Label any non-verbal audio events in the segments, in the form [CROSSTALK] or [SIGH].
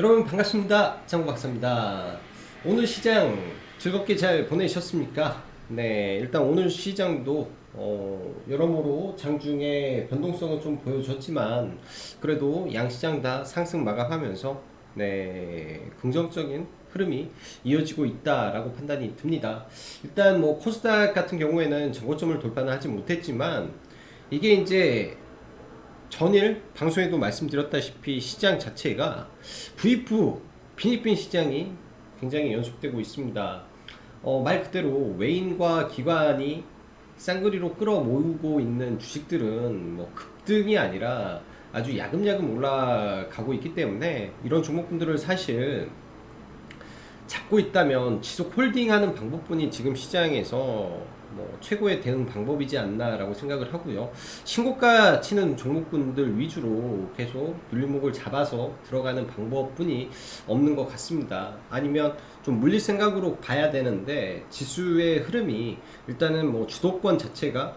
여러분 반갑습니다. 장구 박사입니다. 오늘 시장 즐겁게 잘 보내셨습니까? 네, 일단 오늘 시장도 어, 여러모로 장중에 변동성은 좀 보여줬지만 그래도 양시장 다 상승 마감하면서 네, 긍정적인 흐름이 이어지고 있다라고 판단이 듭니다. 일단 뭐 코스닥 같은 경우에는 정고점을 돌파는 하지 못했지만 이게 이제 전일 방송에도 말씀드렸다시피 시장 자체가 V2 필리핀 시장이 굉장히 연속되고 있습니다. 어, 말 그대로 외인과 기관이 쌍그리로 끌어모으고 있는 주식들은 뭐 급등이 아니라 아주 야금야금 올라가고 있기 때문에 이런 종목군들을 사실 잡고 있다면 지속 홀딩하는 방법뿐이 지금 시장에서 뭐 최고의 대응 방법이지 않나라고 생각을 하고요. 신고가 치는 종목군들 위주로 계속 눌림목을 잡아서 들어가는 방법뿐이 없는 것 같습니다. 아니면 좀 물릴 생각으로 봐야 되는데 지수의 흐름이 일단은 뭐 주도권 자체가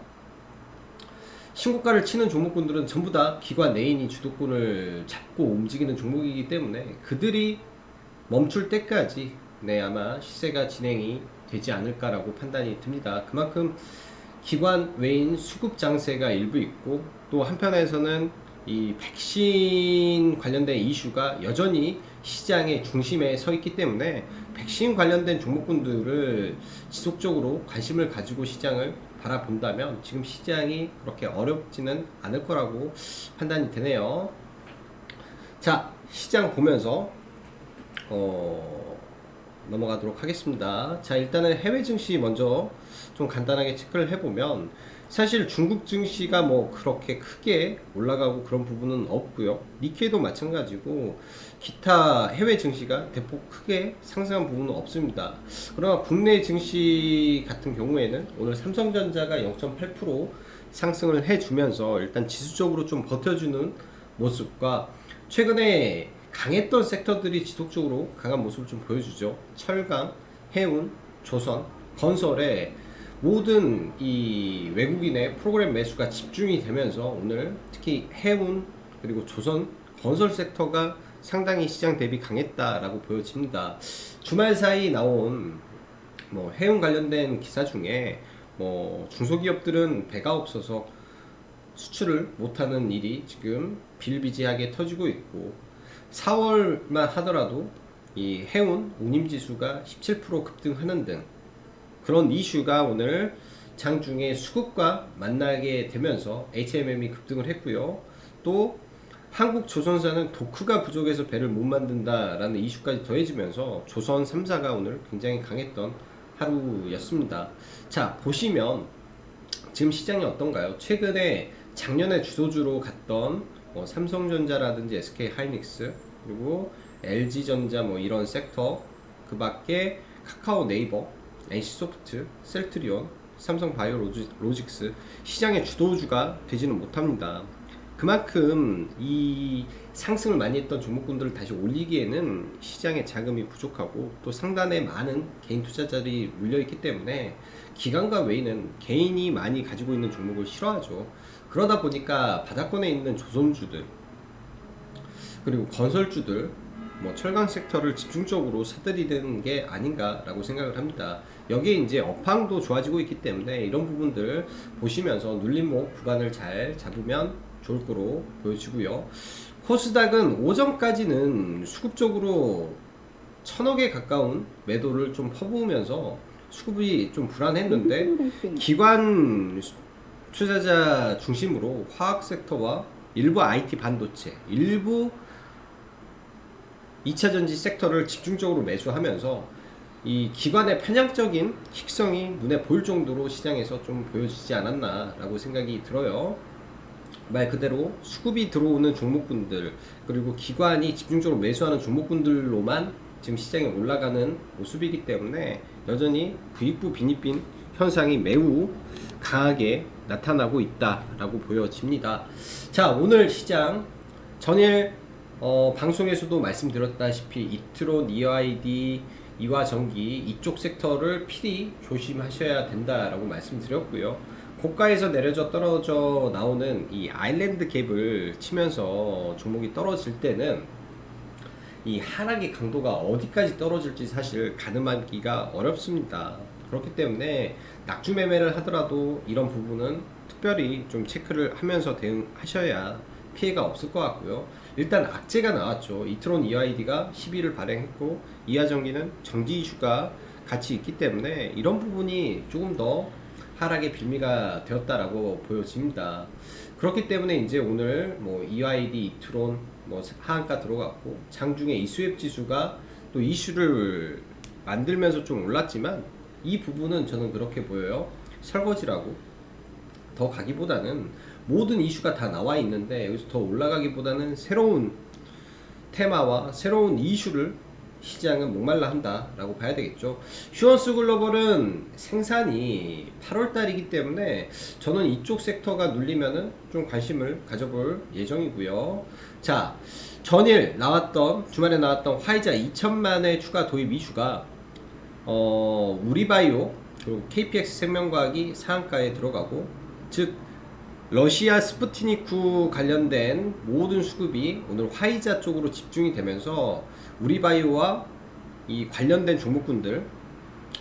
신고가를 치는 종목군들은 전부 다 기관 내인이 주도권을 잡고 움직이는 종목이기 때문에 그들이 멈출 때까지 네 아마 시세가 진행이 되지 않을까라고 판단이 듭니다. 그만큼 기관 외인 수급 장세가 일부 있고 또 한편에서는 이 백신 관련된 이슈가 여전히 시장의 중심에 서 있기 때문에 백신 관련된 종목군들을 지속적으로 관심을 가지고 시장을 바라본다면 지금 시장이 그렇게 어렵지는 않을 거라고 판단이 되네요. 자, 시장 보면서 어, 넘어가도록 하겠습니다. 자, 일단은 해외 증시 먼저 좀 간단하게 체크를 해보면 사실 중국 증시가 뭐 그렇게 크게 올라가고 그런 부분은 없고요. 니케이도 마찬가지고 기타 해외 증시가 대폭 크게 상승한 부분은 없습니다. 그러나 국내 증시 같은 경우에는 오늘 삼성전자가 0.8% 상승을 해주면서 일단 지수적으로 좀 버텨주는 모습과 최근에 강했던 섹터들이 지속적으로 강한 모습을 좀 보여주죠. 철강, 해운, 조선, 건설에 모든 이 외국인의 프로그램 매수가 집중이 되면서 오늘 특히 해운 그리고 조선 건설 섹터가 상당히 시장 대비 강했다라고 보여집니다. 주말 사이 나온 뭐 해운 관련된 기사 중에 뭐 중소기업들은 배가 없어서 수출을 못하는 일이 지금 비일비재하게 터지고 있고 4월만 하더라도 이 해운 운임지수가 17% 급등하는 등 그런 이슈가 오늘 장중에 수급과 만나게 되면서 HMM이 급등을 했고요. 또 한국 조선사는 도크가 부족해서 배를 못 만든다라는 이슈까지 더해지면서 조선 3사가 오늘 굉장히 강했던 하루였습니다. 자, 보시면 지금 시장이 어떤가요? 최근에 작년에 주도주로 갔던 뭐 삼성전자라든지 SK 하이닉스 그리고 LG전자 뭐 이런 섹터 그 밖에 카카오 네이버 NC소프트, 셀트리온, 삼성 바이오 로직스 시장의 주도주가 되지는 못합니다. 그만큼 이 상승을 많이 했던 종목군들을 다시 올리기에는 시장의 자금이 부족하고 또 상단에 많은 개인 투자자들이 물려있기 때문에 기관과 외인은 개인이 많이 가지고 있는 종목을 싫어하죠. 그러다 보니까 바닥권에 있는 조선주들 그리고 건설주들 뭐 철강 섹터를 집중적으로 사들이는 게 아닌가라고 생각을 합니다. 여기에 이제 업황도 좋아지고 있기 때문에 이런 부분들 보시면서 눌림목 구간을 잘 잡으면 좋을 거로 보여지고요. 코스닥은 오전까지는 수급적으로 천억에 가까운 매도를 좀 퍼부으면서 수급이 좀 불안했는데 기관 투자자 중심으로 화학 섹터와 일부 IT 반도체, 일부 2차 전지 섹터를 집중적으로 매수하면서 이 기관의 편향적인 식성이 눈에 보일 정도로 시장에서 좀 보여지지 않았나라고 생각이 들어요. 말 그대로 수급이 들어오는 종목군들 그리고 기관이 집중적으로 매수하는 종목군들로만 지금 시장에 올라가는 모습이기 때문에 여전히 부익부 빈익빈 현상이 매우 강하게 나타나고 있다라고 보여집니다. 자 오늘 시장 전일 어, 방송에서도 말씀드렸다시피 이트론, EID, 이화 전기 이쪽 섹터를 필히 조심하셔야 된다라고 말씀드렸고요. 고가에서 내려져 떨어져 나오는 이 아일랜드 갭을 치면서 종목이 떨어질 때는 이 하락의 강도가 어디까지 떨어질지 사실 가늠하기가 어렵습니다. 그렇기 때문에 낙주 매매를 하더라도 이런 부분은 특별히 좀 체크를 하면서 대응하셔야 피해가 없을 것 같고요. 일단 악재가 나왔죠. 이트론 EID가 10일을 발행했고 이하전기는 정지 이슈가 같이 있기 때문에 이런 부분이 조금 더 하락의 빌미가 되었다라고 보여집니다. 그렇기 때문에 이제 오늘 뭐 EID, 이트론 뭐 하한가 들어갔고 장중에 이스웹 지수가 또 이슈를 만들면서 좀 올랐지만 이 부분은 저는 그렇게 보여요. 설거지라고 더 가기보다는 모든 이슈가 다 나와 있는데 여기서 더 올라가기보다는 새로운 테마와 새로운 이슈를 시장은 목말라 한다라고 봐야 되겠죠. 휴원스 글로벌은 생산이 8월 달이기 때문에 저는 이쪽 섹터가 눌리면은 좀 관심을 가져볼 예정이고요. 자, 전일 나왔던 주말에 나왔던 화이자 2천만의 추가 도입 이슈가 어, 우리바이오 그리고 KPX 생명과학이 상한가에 들어가고 즉 러시아 스푸트니쿠 관련된 모든 수급이 오늘 화이자 쪽으로 집중이 되면서 우리바이오와 이 관련된 종목군들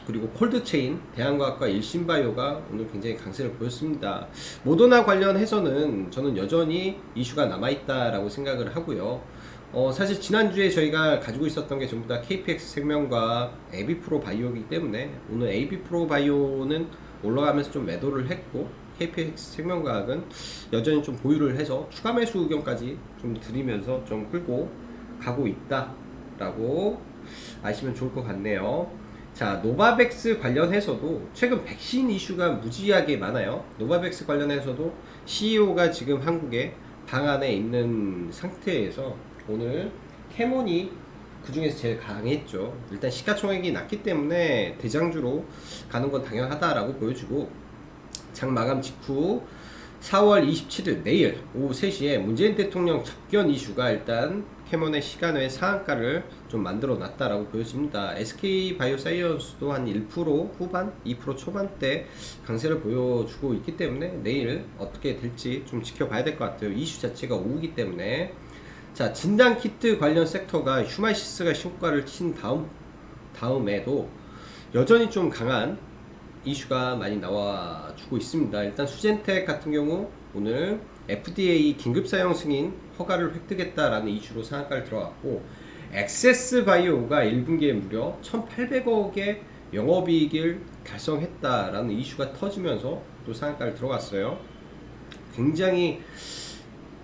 그리고 콜드체인, 대한과학과 일신바이오가 오늘 굉장히 강세를 보였습니다. 모더나 관련해서는 저는 여전히 이슈가 남아있다라고 생각을 하고요. 어, 사실 지난주에 저희가 가지고 있었던 게 전부 다 KPX 생명과 에비프로 바이오이기 때문에 오늘 에비프로 바이오는 올라가면서 좀 매도를 했고 KPX 생명과학은 여전히 좀 보유를 해서 추가 매수 의견까지 좀 드리면서 좀 끌고 가고 있다라고 아시면 좋을 것 같네요. 자, 노바백스 관련해서도 최근 백신 이슈가 무지하게 많아요. 노바백스 관련해서도 CEO가 지금 한국에 방 안에 있는 상태에서 오늘 캐몬이 그 중에서 제일 강했죠. 일단 시가총액이 낮기 때문에 대장주로 가는 건 당연하다라고 보여주고 장 마감 직후 4월 27일 내일 오후 3시에 문재인 대통령 접견 이슈가 일단 캐몬의 시간 외 상한가를 좀 만들어 놨다라고 보여집니다. SK 바이오사이언스도 한 1% 후반, 2% 초반대 강세를 보여주고 있기 때문에 내일 어떻게 될지 좀 지켜봐야 될 것 같아요. 이슈 자체가 오기 때문에 자 진단 키트 관련 섹터가 휴마시스가 신고가를 친 다음 다음에도 여전히 좀 강한 이슈가 많이 나와주고 있습니다. 일단 수젠텍 같은 경우 오늘 FDA 긴급 사용 승인 허가를 획득했다라는 이슈로 상한가를 들어갔고 엑세스 바이오가 1분기에 무려 1,800억의 영업이익을 달성했다라는 이슈가 터지면서 또 상한가를 들어갔어요. 굉장히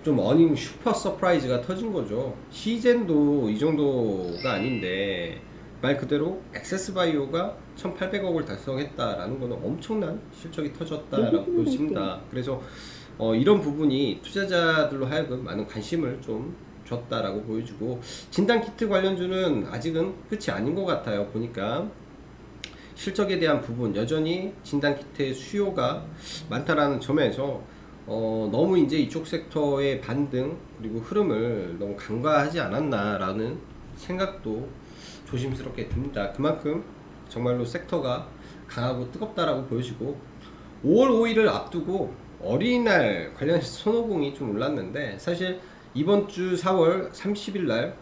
좀 어닝 슈퍼 서프라이즈가 터진 거죠. 시젠도 이 정도가 아닌데 말 그대로 액세스 바이오가 1,800억을 달성했다라는 거는 엄청난 실적이 터졌다라고 보십니다. 그래서 어, 이런 부분이 투자자들로 하여금 많은 관심을 좀 줬다라고 보여주고 진단 키트 관련주는 아직은 끝이 아닌 것 같아요. 보니까 실적에 대한 부분 여전히 진단 키트의 수요가 많다라는 점에서 어, 너무 이제 이쪽 섹터의 반등 그리고 흐름을 너무 간과하지 않았나라는 생각도 조심스럽게 듭니다. 그만큼 정말로 섹터가 강하고 뜨겁다라고 보여지고 5월 5일을 앞두고 어린이날 관련해서 손오공이 좀 올랐는데 사실 이번 주 4월 30일 날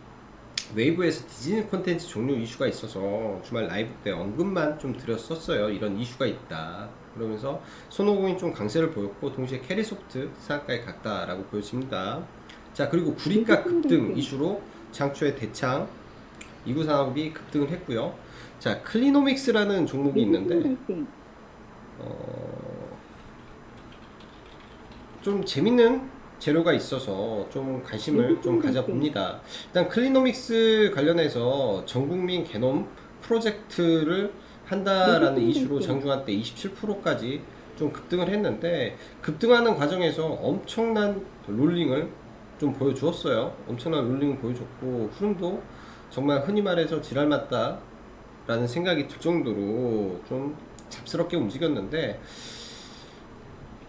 웨이브에서 디즈니 콘텐츠 종료 이슈가 있어서 주말 라이브 때 언급만 좀 드렸었어요. 이런 이슈가 있다. 그러면서 손오공이 좀 강세를 보였고 동시에 캐리소프트 상한가에 갔다라고 보여집니다. 자 그리고 구리가 급등 이슈로 장초에 대창 이구 산업이 급등을 했고요. 자 클리노믹스라는 종목이 있는데 어, 좀 재밌는 재료가 있어서 좀 관심을 좀 가져봅니다. 일단 클리노믹스 관련해서 전국민 개놈 프로젝트를 한다라는 이슈로 장중한 때 27%까지 좀 급등을 했는데 급등하는 과정에서 엄청난 롤링을 좀 보여주었어요. 엄청난 롤링을 보여줬고 흐름도 정말 흔히 말해서 지랄 맞다 라는 생각이 들 정도로 좀 잡스럽게 움직였는데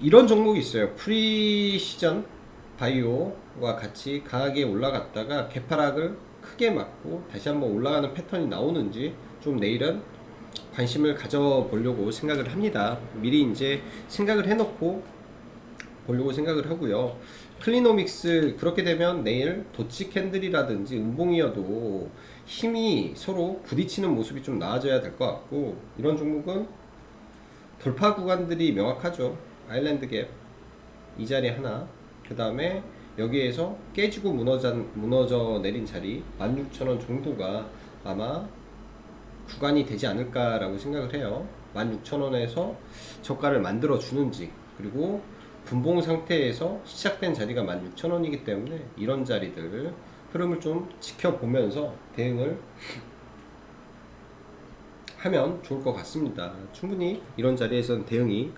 이런 종목이 있어요. 프리시전 바이오와 같이 강하게 올라갔다가 개파락을 크게 맞고 다시 한번 올라가는 패턴이 나오는지 좀 내일은 관심을 가져보려고 생각을 합니다. 미리 이제 생각을 해놓고 보려고 생각을 하고요. 클리노믹스 그렇게 되면 내일 도치 캔들이라든지 은봉이어도 힘이 서로 부딪히는 모습이 좀 나아져야 될 것 같고 이런 종목은 돌파 구간들이 명확하죠. 아일랜드 갭 이 자리 하나 그 다음에 여기에서 깨지고 무너져, 무너져 내린 자리 16,000원 정도가 아마 구간이 되지 않을까라고 생각을 해요. 16,000원에서 저가를 만들어 주는지 그리고 분봉 상태에서 시작된 자리가 16,000원이기 때문에 이런 자리들 흐름을 좀 지켜보면서 대응을 하면 좋을 것 같습니다. 충분히 이런 자리에서는 대응이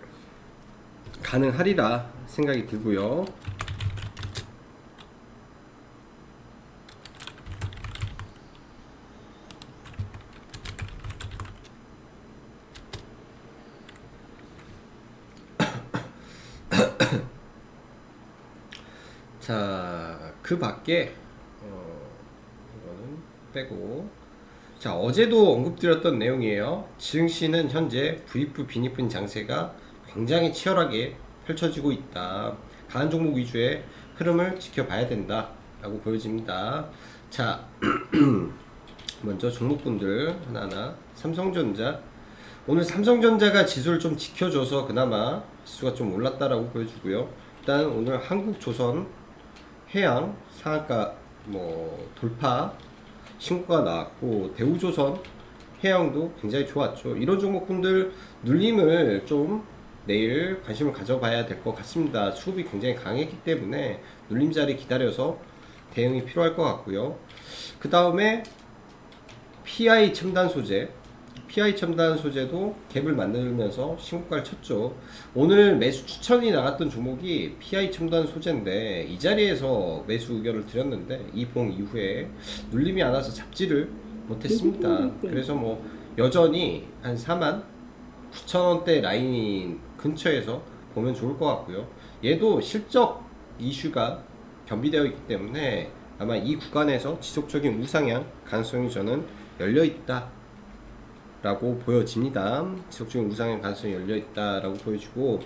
가능하리라 생각이 들고요. 자, 그 밖에 어, 이거는 빼고 자, 어제도 언급드렸던 내용이에요. 증시는 현재 부익부 빈익분 장세가 굉장히 치열하게 펼쳐지고 있다. 강한 종목 위주의 흐름을 지켜봐야 된다 라고 보여집니다. 자, [CLEARS THROAT] 먼저 종목분들 하나하나 삼성전자 오늘 삼성전자가 지수를 좀 지켜줘서 그나마 지수가 좀 올랐다라고 보여주고요. 일단 오늘 한국조선 해양 상한가 뭐 돌파 신고가 나왔고 대우조선 해양도 굉장히 좋았죠. 이런 종목분들 눌림을 좀 내일 관심을 가져봐야 될 것 같습니다. 수급이 굉장히 강했기 때문에 눌림 자리 기다려서 대응이 필요할 것 같고요. 그 다음에 PI 첨단 소재 PI 첨단 소재도 갭을 만들면서 신고가를 쳤죠. 오늘 매수 추천이 나갔던 종목이 PI 첨단 소재인데 이 자리에서 매수 의견을 드렸는데 이 봉 이후에 눌림이 안 와서 잡지를 못했습니다. 그래서 뭐 여전히 한 4만 9천 원대 라인 근처에서 보면 좋을 것 같고요. 얘도 실적 이슈가 겸비되어 있기 때문에 아마 이 구간에서 지속적인 우상향 가능성이 저는 열려 있다. 라고 보여집니다. 지속적인 우상향 가능성이 열려 있다라고 보여지고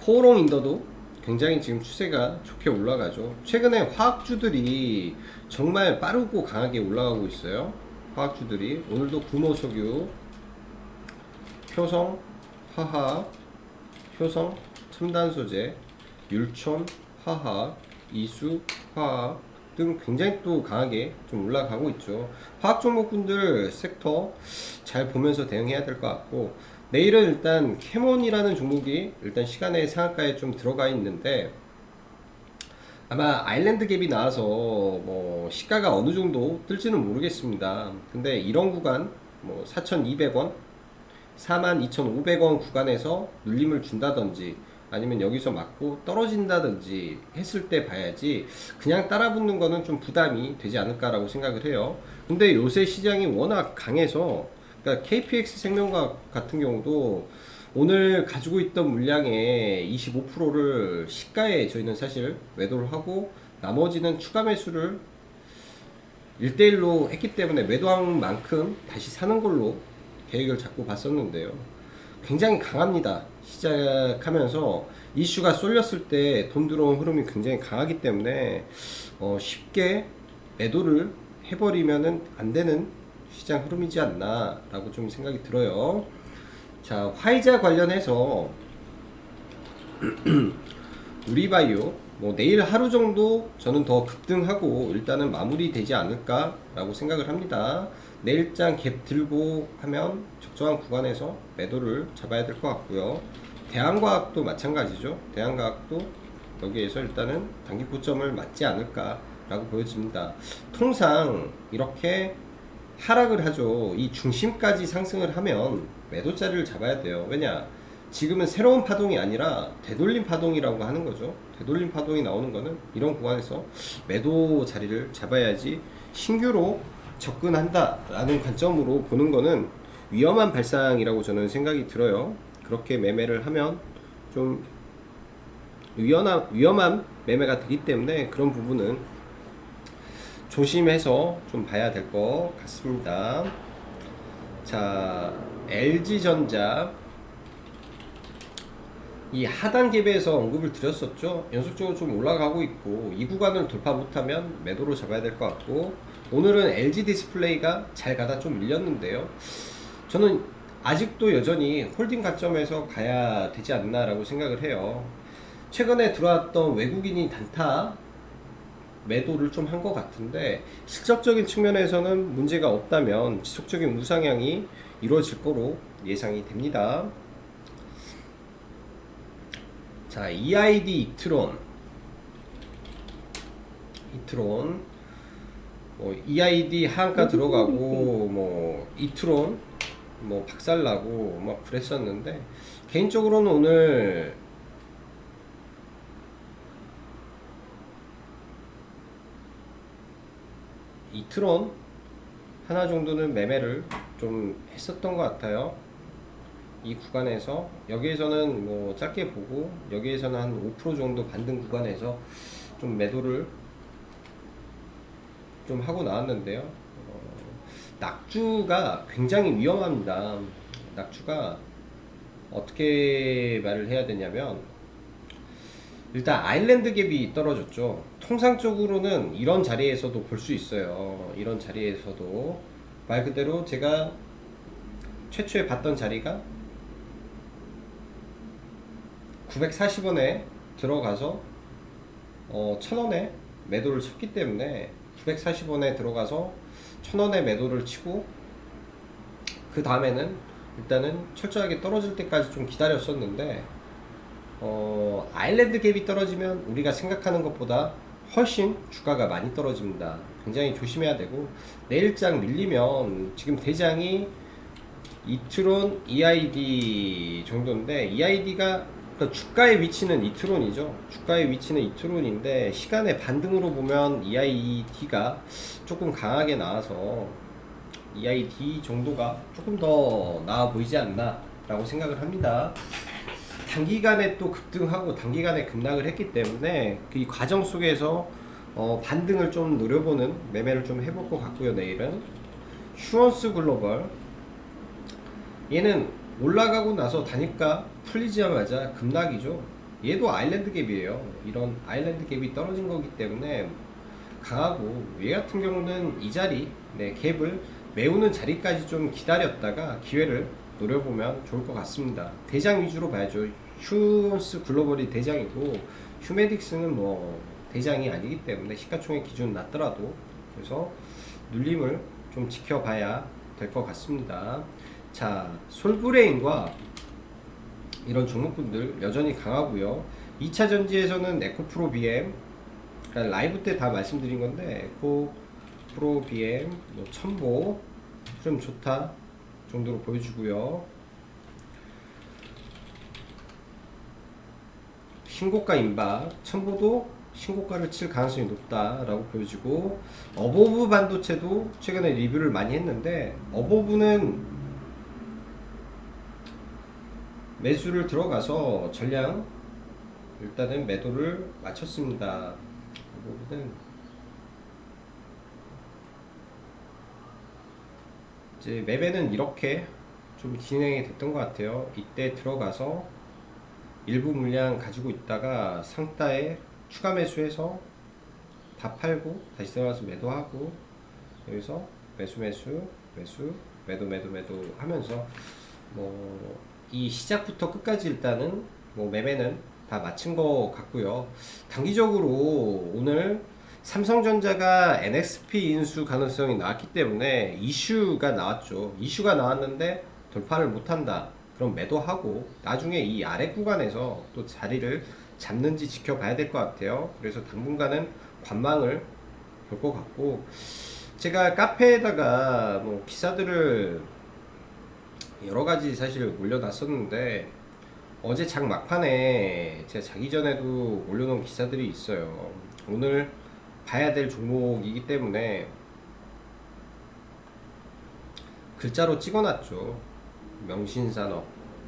코오롱 인더도 굉장히 지금 추세가 좋게 올라가죠. 최근에 화학주들이 정말 빠르고 강하게 올라가고 있어요. 화학주들이 오늘도 구모석유, 효성, 화학, 효성, 첨단 소재, 율촌, 화학, 이수, 화학 등 굉장히 또 강하게 좀 올라가고 있죠. 화학 종목분들 섹터 잘 보면서 대응해야 될 것 같고 내일은 일단 캐몬이라는 종목이 일단 시간의 상한가에 좀 들어가 있는데 아마 아일랜드 갭이 나와서 뭐 시가가 어느 정도 뜰지는 모르겠습니다. 근데 이런 구간 뭐 4,200원, 42,500원 구간에서 눌림을 준다든지 아니면 여기서 맞고 떨어진다든지 했을 때 봐야지 그냥 따라 붙는 거는 좀 부담이 되지 않을까라고 생각을 해요. 근데 요새 시장이 워낙 강해서 그러니까 KPX 생명과학 같은 경우도 오늘 가지고 있던 물량의 25%를 시가에 저희는 사실 매도를 하고 나머지는 추가 매수를 1대1로 했기 때문에 매도한 만큼 다시 사는 걸로 계획을 잡고 봤었는데요. 굉장히 강합니다. 시작하면서 이슈가 쏠렸을 때 돈 들어온 흐름이 굉장히 강하기 때문에 어, 쉽게 매도를 해버리면은 안 되는 시장 흐름이지 않나라고 좀 생각이 들어요. 자, 화이자 관련해서 [CLEARS THROAT] 우리바이오 뭐 내일 하루 정도 저는 더 급등하고 일단은 마무리되지 않을까라고 생각을 합니다. 내일장 갭 들고 하면 적정한 구간에서 매도를 잡아야 될 것 같고요. 대한과학도 마찬가지죠. 대한과학도 여기에서 일단은 단기 고점을 맞지 않을까라고 보여집니다. 통상 이렇게 하락을 하죠. 이 중심까지 상승을 하면 매도 자리를 잡아야 돼요. 왜냐? 지금은 새로운 파동이 아니라 되돌림 파동이라고 하는 거죠. 되돌림 파동이 나오는 거는 이런 구간에서 매도 자리를 잡아야지 신규로 접근한다라는 관점으로 보는 거는 위험한 발상이라고 저는 생각이 들어요. 그렇게 매매를 하면 좀 위험한, 위험한 매매가 되기 때문에 그런 부분은 조심해서 좀 봐야 될 것 같습니다. 자, LG전자 이 하단 갭에서 언급을 드렸었죠. 연속적으로 좀 올라가고 있고 이 구간을 돌파 못하면 매도로 잡아야 될 것 같고 오늘은 LG 디스플레이가 잘 가다 좀 밀렸는데요. 저는 아직도 여전히 홀딩 가점에서 가야 되지 않나라고 생각을 해요. 최근에 들어왔던 외국인이 단타 매도를 좀 한 것 같은데 실적적인 측면에서는 문제가 없다면 지속적인 우상향이 이루어질 거로 예상이 됩니다. 자, EID 이트론. 이트론. 뭐 EID 하한가 들어가고 뭐 이트론 뭐 박살나고 막 그랬었는데 개인적으로는 오늘 이트론 하나 정도는 매매를 좀 했었던 것 같아요. 이 구간에서 여기에서는 뭐 짧게 보고 여기에서는 한 5% 정도 반등 구간에서 좀 매도를 좀 하고 나왔는데요. 어, 낙주가 굉장히 위험합니다. 낙주가 어떻게 말을 해야 되냐면 일단 아일랜드 갭이 떨어졌죠. 통상적으로는 이런 자리에서도 볼 수 있어요. 이런 자리에서도 말 그대로 제가 최초에 봤던 자리가 940원에 들어가서 어, 1000원에 매도를 쳤기 때문에 940원에 들어가서 1000원에 매도를 치고 그 다음에는 일단은 철저하게 떨어질 때까지 좀 기다렸었는데 어, 아일랜드 갭이 떨어지면 우리가 생각하는 것보다 훨씬 주가가 많이 떨어집니다. 굉장히 조심해야 되고 내일장 밀리면 지금 대장이 이트론 EID 정도인데 EID가 그러니까 주가의 위치는 이트론이죠. 주가의 위치는 이트론인데 시간의 반등으로 보면 EID가 조금 강하게 나와서 EID 정도가 조금 더 나아 보이지 않나 라고 생각을 합니다. 단기간에 또 급등하고 단기간에 급락을 했기 때문에 그이 과정 속에서 어, 반등을 좀 노려보는 매매를 좀 해볼 것 같고요 내일은 슈원스 글로벌 얘는 올라가고 나서 단위가 풀리자마자 급락이죠 얘도 아일랜드 갭이에요 이런 아일랜드 갭이 떨어진 거기 때문에 강하고 얘 같은 경우는 이 자리 네, 갭을 메우는 자리까지 좀 기다렸다가 기회를 노려보면 좋을 것 같습니다. 대장 위주로 봐야죠. 휴원스 글로벌이 대장이고 휴메딕스는 뭐 대장이 아니기 때문에 시가총액 기준 낮더라도 그래서 눌림을 좀 지켜봐야 될 것 같습니다. 자, 솔브레인과 이런 종목분들 여전히 강하고요. 2차 전지에서는 에코프로 BM 그러니까 라이브 때 다 말씀드린 건데 에코프로 BM 뭐 첨보 좀 좋다 정도로 보여주고요. 신고가 임박 첨보도 신고가를 칠 가능성이 높다라고 보여지고 어버브 반도체도 최근에 리뷰를 많이 했는데 어버브는 매수를 들어가서 전량 일단은 매도를 마쳤습니다. 이제 매매는 이렇게 좀 진행이 됐던 것 같아요. 이때 들어가서 일부 물량 가지고 있다가 상따에 추가 매수해서 다 팔고 다시 들어가서 매도하고 여기서 매수 매수 매수 매도 매도 매도 하면서 뭐 이 시작부터 끝까지 일단은 뭐 매매는 다 마친 것 같고요. 단기적으로 오늘 삼성전자가 NXP 인수 가능성이 나왔기 때문에 이슈가 나왔죠. 이슈가 나왔는데 돌파를 못한다. 그럼 매도하고 나중에 이 아래 구간에서 또 자리를 잡는지 지켜봐야 될 것 같아요. 그래서 당분간은 관망을 볼 것 같고 제가 카페에다가 뭐 기사들을 여러 가지 사실 올려놨었는데 어제 장 막판에 제가 자기 전에도 올려놓은 기사들이 있어요. 오늘 봐야 될 종목이기 때문에 글자로 찍어놨죠. 명신산업.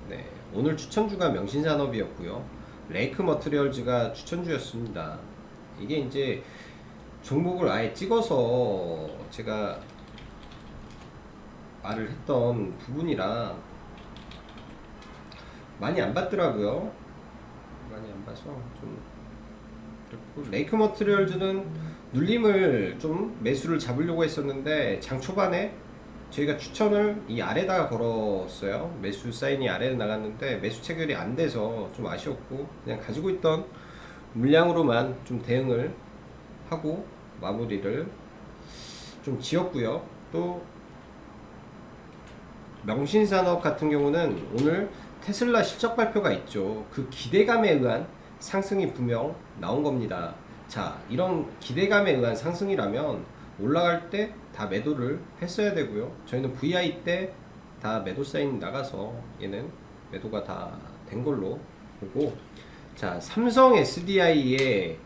네. 오늘 추천주가 명신산업이었고요. 레이크 머트리얼즈가 추천주였습니다. 이게 이제 종목을 아예 찍어서 제가 말을 했던 부분이라 많이 안 받더라고요. 많이 안 봐서 좀 그렇고 레이크 머트리얼즈는 눌림을 좀 매수를 잡으려고 했었는데 장 초반에 저희가 추천을 이 아래다가 걸었어요. 매수 사인이 아래로 나갔는데 매수 체결이 안 돼서 좀 아쉬웠고 그냥 가지고 있던 물량으로만 좀 대응을 하고 마무리를 좀 지었고요. 또 명신산업 같은 경우는 오늘 테슬라 실적 발표가 있죠. 그 기대감에 의한 상승이 분명 나온 겁니다. 자, 이런 기대감에 의한 상승이라면 올라갈 때 다 매도를 했어야 되고요. 저희는 VI 때 다 매도 사인 나가서 얘는 매도가 다 된 걸로 보고 자, 삼성 SDI의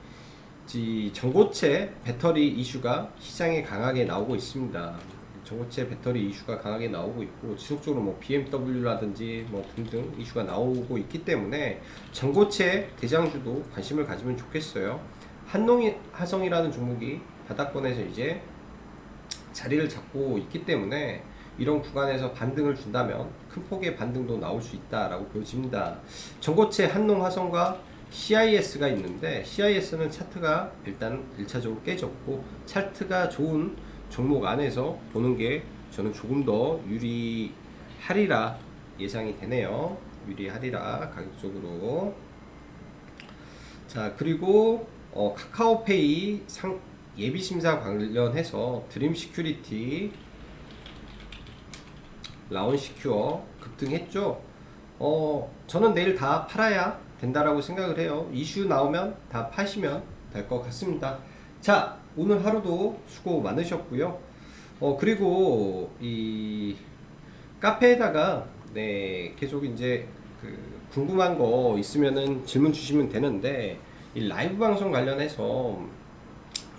전고체 배터리 이슈가 시장에 강하게 나오고 있습니다. 전고체 배터리 이슈가 강하게 나오고 있고 지속적으로 뭐 BMW라든지 뭐 등등 이슈가 나오고 있기 때문에 전고체 대장주도 관심을 가지면 좋겠어요. 한농이 하성이라는 종목이 바닥권에서 이제 자리를 잡고 있기 때문에 이런 구간에서 반등을 준다면 큰 폭의 반등도 나올 수 있다라고 보여집니다. 전고체 한농 화성과 CIS가 있는데 CIS는 차트가 일단 1차적으로 깨졌고 차트가 좋은 종목 안에서 보는 게 저는 조금 더 유리하리라 예상이 되네요. 유리하리라 가격적으로. 자 그리고 어, 카카오페이 상, 예비 심사 관련해서 드림 시큐리티 라운 시큐어 급등했죠. 어 저는 내일 다 팔아야 된다라고 생각을 해요. 이슈 나오면 다 파시면 될 것 같습니다. 자 오늘 하루도 수고 많으셨고요. 어 그리고 이 카페에다가 네 계속 이제 그 궁금한 거 있으면은 질문 주시면 되는데 이 라이브 방송 관련해서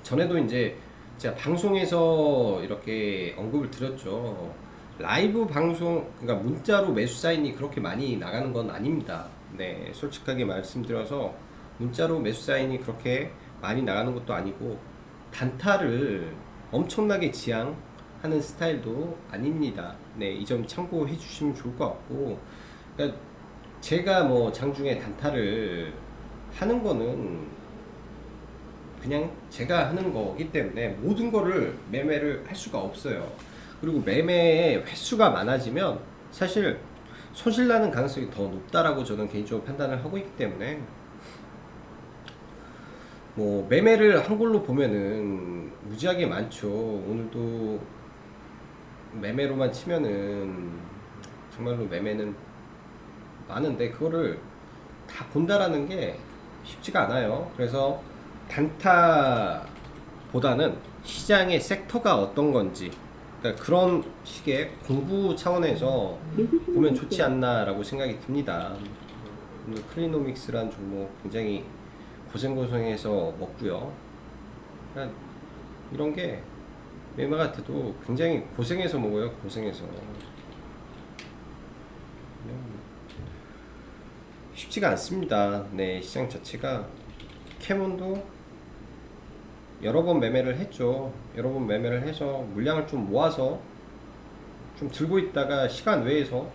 전에도 이제 제가 방송에서 이렇게 언급을 드렸죠. 라이브 방송 그러니까 문자로 매수 사인이 그렇게 많이 나가는 건 아닙니다. 네, 솔직하게 말씀드려서 문자로 매수 사인이 그렇게 많이 나가는 것도 아니고 단타를 엄청나게 지향하는 스타일도 아닙니다. 네, 이 점 참고해 주시면 좋을 것 같고, 그러니까 제가 뭐 장중에 단타를 하는 거는 그냥 제가 하는 거기 때문에 모든 거를 매매를 할 수가 없어요. 그리고 매매의 횟수가 많아지면 사실 손실 나는 가능성이 더 높다라고 저는 개인적으로 판단을 하고 있기 때문에 뭐 매매를 한 걸로 보면은 무지하게 많죠. 오늘도 매매로만 치면은 정말로 매매는 많은데 그거를 다 본다라는 게 쉽지가 않아요. 그래서 단타보다는 시장의 섹터가 어떤 건지 그러니까 그런 식의 공부 차원에서 보면 좋지 않나라고 생각이 듭니다. 오늘 클리노믹스란 종목 굉장히 고생고생해서 먹고요. 그러니까 이런 게 매매 같아도 굉장히 고생해서 먹어요. 고생해서. 쉽지가 않습니다. 네, 시장 자체가 캐몬도 여러 번 매매를 했죠. 여러 번 매매를 해서 물량을 좀 모아서 좀 들고 있다가 시간 외에서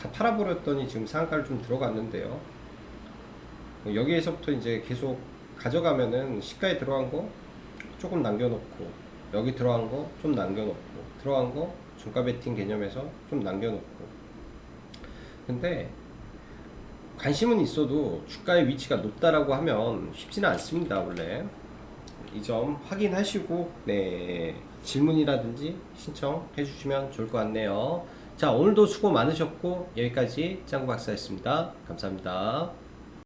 다 팔아버렸더니 지금 상한가를 좀 들어갔는데요. 여기에서부터 이제 계속 가져가면은 시가에 들어간 거 조금 남겨놓고 여기 들어간 거 좀 남겨놓고 들어간 거 중가 베팅 개념에서 좀 남겨놓고. 근데 관심은 있어도 주가의 위치가 높다라고 하면 쉽지는 않습니다 원래. 이 점 확인하시고 네 질문이라든지 신청해 주시면 좋을 것 같네요. 자 오늘도 수고 많으셨고 여기까지 짱구 박사였습니다. 감사합니다